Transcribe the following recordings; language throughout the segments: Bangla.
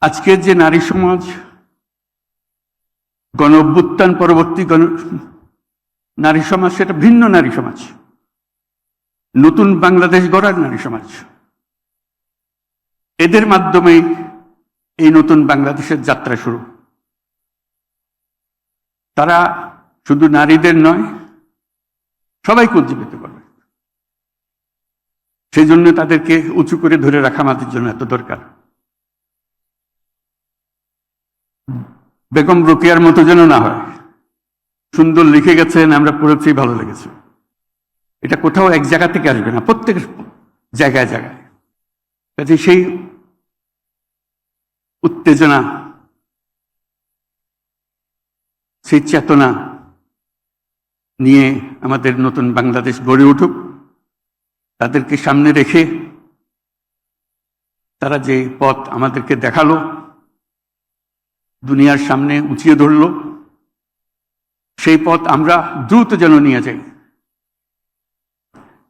আজকের যে নারী সমাজ গণ অভ্যুত্থান পরবর্তী গণ, নারী সমাজ, সেটা ভিন্ন নারী সমাজ। নতুন বাংলাদেশ গড়ার নারী সমাজ। এদের মাধ্যমে এই নতুন বাংলাদেশের যাত্রা শুরু। তারা শুধু নারীদের নয়, সবাইকে উজ্জীবিত করবে। সেই জন্য তাদেরকে উঁচু করে ধরে রাখা আমাদের জন্য এত দরকার। বেগম রোকেয়ার মতো যেন না হয়। সুন্দর লিখে গেছেন, আমরা পড়েছি, ভালো লেগেছে। এটা কোথাও এক জায়গা থেকে আসবে না প্রত্যেকের জায়গায় জায়গায়। কাজে সেই উত্তেজনা, সেই চেতনা নিয়ে আমাদের নতুন বাংলাদেশ গড়ে উঠুক। তাদেরকে সামনে রেখে তারা যে পথ আমাদেরকে দেখাল দুনিয়ার সামনে উঁচিয়ে ধরল। সেই পথ আমরা দ্রুত যেন নিয়ে যাই।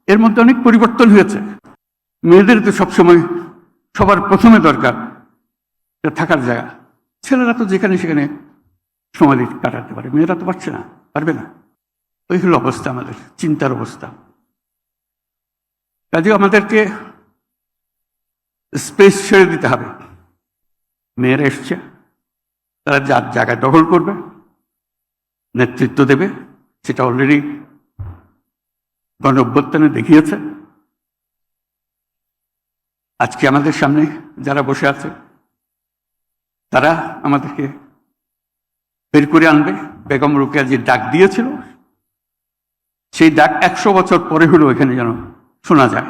এর মধ্যে অনেক পরিবর্তন হয়েছে। মেয়েদের তো সবসময় সবার প্রথমে দরকার থাকার জায়গা। ছেলেরা তো যেখানে সেখানে দিয়ে কাটাতে পারে। মেয়েরা তো পারছে না, পারবে না। ওই হলো অবস্থা আমাদের, চিন্তার অবস্থা। কাজে আমাদেরকে স্পেস ছেড়ে দিতে হবে। মেয়েরা এসছে। তারা যার জায়গায় দখল করবে, নেতৃত্ব দেবে, সেটা অলরেডি গণ অভ্যুত্থানে দেখিয়েছে। আজকে আমাদের সামনে যারা বসে আছে, তারা আমাদেরকে বের করে আনবে। বেগম রোকেয়া যে ডাক দিয়েছিল, সেই ডাক একশো বছর পরে হলেও এখানে যেন শোনা যায়।